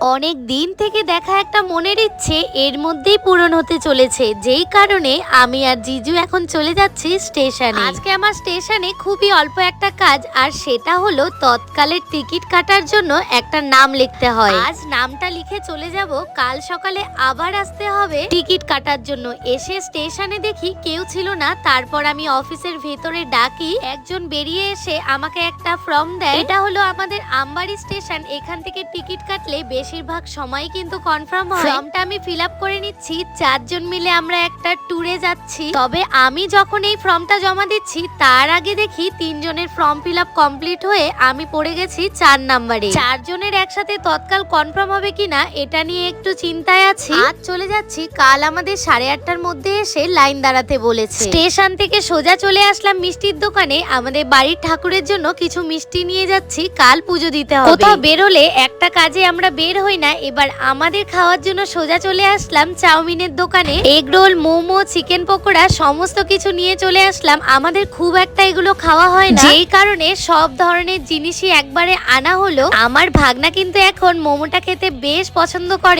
অনেক দিন থেকে দেখা একটা মনের ইচ্ছে এর মধ্যেই পূরণ হতে চলেছে। যেই কারণে আমি আর জিজু এখন চলে যাচ্ছি স্টেশনে। আজকে আমার স্টেশনে খুবই অল্প একটা কাজ আর সেটা হলো তৎকালের টিকিট কাটার জন্য একটা নাম লিখতে হয়। আজ নামটা লিখে চলে যাব কাল সকালে আবার আসতে হবে টিকিট কাটার জন্য। এসে স্টেশনে দেখি কেউ ছিল না তারপর আমি অফিসের ভেতরে ডাকি একজন বেরিয়ে এসে আমাকে একটা ফর্ম দেয়। এটা হলো আমাদের আমবাড়ি স্টেশন এখান থেকে টিকিট কাটলে বেশিরভাগ সময় কিন্তু কনফার্ম হয়। ফর্মটা আমি ফিল আপ করে নিচ্ছি চারজন মিলে আমরা একটা ট্যুরে যাচ্ছি। তবে আমি যখন এই ফর্মটা জমা দিচ্ছি তার আগে দেখি তিনজনের ফর্ম ফিল আপ কমপ্লিট হয়ে আমি পড়ে গেছি চার নাম্বারে চারজনের একসাথে তৎকাল কনফার্ম হবে কিনা এটা নিয়ে একটু চিন্তায় আছি। আজ চলে যাচ্ছি কাল আমাদের সাড়ে আটটার মধ্যে এসে লাইন দাঁড়াতে বলেছে। স্টেশন থেকে সোজা চলে আসলাম মিষ্টির দোকানে। আমাদের বাড়ির ঠাকুরের জন্য কিছু মিষ্টি নিয়ে যাচ্ছি কাল পুজো দিতে হবে। কোথাও বেরোলে একটা কাজে আমরা বের হই না, এবার আমাদের খাওয়ার জন্য সোজা চলে আসলাম চাউমিনের দোকানে। Egg roll, momo, chicken pakora, সমস্ত কিছু নিয়ে চলে আসলাম। আমাদের খুব একটা এগুলো খাওয়া হয় না। যেই কারণে সব ধরনের জিনিসই একবারে আনা হলো। আমার ভাগনা কিন্তু এখন মোমোটা খেতে বেশ পছন্দ করে।